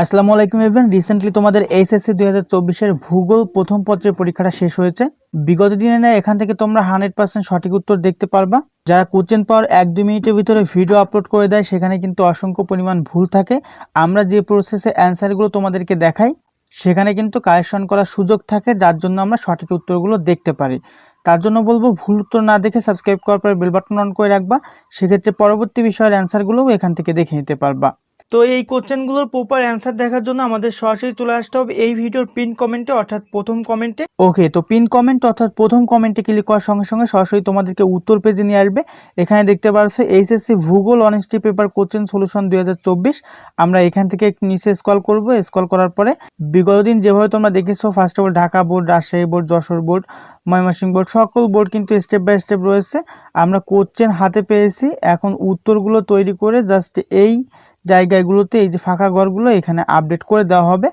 আসসালামু আলাইকুম everyone. Recently তোমাদের এইচএসসি দুই হাজার চব্বিশের ভূগোল প্রথম পর্যায়ের পরীক্ষাটা শেষ হয়েছে। বিগত দিনে নেয় এখান থেকে তোমরা হান্ড্রেড পার্সেন্ট সঠিক উত্তর দেখতে পারবা। যারা কোশ্চেন পাওয়ার এক দুই মিনিটের ভিতরে ভিডিও আপলোড করে দেয়, সেখানে কিন্তু অসংখ্য পরিমাণ ভুল থাকে। আমরা যে প্রসেসে অ্যান্সারগুলো তোমাদেরকে দেখাই, সেখানে কিন্তু কারেকশন করার সুযোগ থাকে, যার জন্য আমরা সঠিক উত্তরগুলো দেখতে পারি। তার জন্য বলব, ভুল উত্তর না দেখে সাবস্ক্রাইব করার পরে বেল বাটন অন করে রাখবা। সেক্ষেত্রে পরবর্তী বিষয়ের অ্যান্সারগুলোও এখান থেকে দেখে নিতে পারবা। তো এই কোশ্চেনগুলোর প্রপার অ্যান্সার দেখার জন্য আমাদের সরাসরি চলে আসতে হবে এই ভিডিওর পিন কমেন্টে অর্থাৎ প্রথম কমেন্টে ওকে তো পিন কমেন্ট অর্থাৎ প্রথম কমেন্টে ক্লিক করার সঙ্গে সঙ্গে সরাসরি তোমাদেরকে উত্তর পেজে নিয়ে আসবে। এখানে দেখতে পারছ এইচএসসি ভূগোল অনেস্টি পেপার কোশ্চেন সলিউশন দু হাজার চব্বিশ। আমরা এখান থেকে নিচে স্কল করব। স্কল করার পরে বিগত দিন যেভাবে তোমরা দেখেছ first of all Dhaka board, Rajshahi board, Jessore board, Mymensingh board, সকল বোর্ড কিন্তু স্টেপ বাই স্টেপ রয়েছে। আমরা কোশ্চেন হাতে পেয়েছি। এখন উত্তরগুলো তৈরি করে জাস্ট এই জায়গাগুলোতে এই যে ফাঁকা ঘরগুলো এখানে আপডেট করে দেওয়া হবে।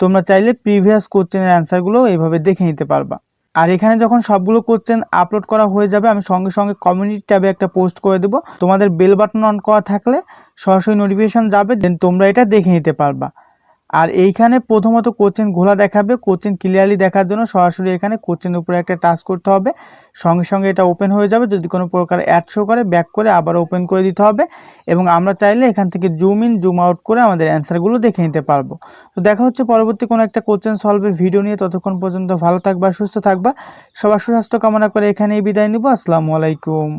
তোমরা চাইলে প্রিভিয়াস কোশ্চেনের অ্যান্সারগুলো এইভাবে দেখে নিতে পারবা। আর এখানে যখন সবগুলো কোশ্চেন আপলোড করা হয়ে যাবে, আমি সঙ্গে সঙ্গে কমিউনিটি ট্যাবে একটা পোস্ট করে দেবো। তোমাদের বেল বাটন অন করা থাকলে সরাসরি নোটিফিকেশান যাবে দেন তোমরা এটা দেখে নিতে পারবা। আর এইখানে প্রথমত কোচিন ঘোলা দেখাবে, কোচিন ক্লিয়ারলি দেখার জন্য সরাসরি এখানে কোচিনের উপরে একটা টাচ করতে হবে। সঙ্গে সঙ্গে এটা ওপেন হয়ে যাবে, যদি কোনো প্রকার অ্যাড শো করে ব্যাক করে আবার ওপেন করে দিতে হবে। এবং আমরা চাইলে এখান থেকে জুম ইন জুম আউট করে আমাদের অ্যান্সারগুলো দেখে নিতে পারব। তো দেখা হচ্ছে পরবর্তী কোনো একটা কোচিন সলভের ভিডিও নিয়ে। ততক্ষণ পর্যন্ত ভালো থাকবা, সুস্থ থাকবা। সবার সুস্বাস্থ্য কামনা করে এখানেই বিদায় নিব। আসসালামু আলাইকুম।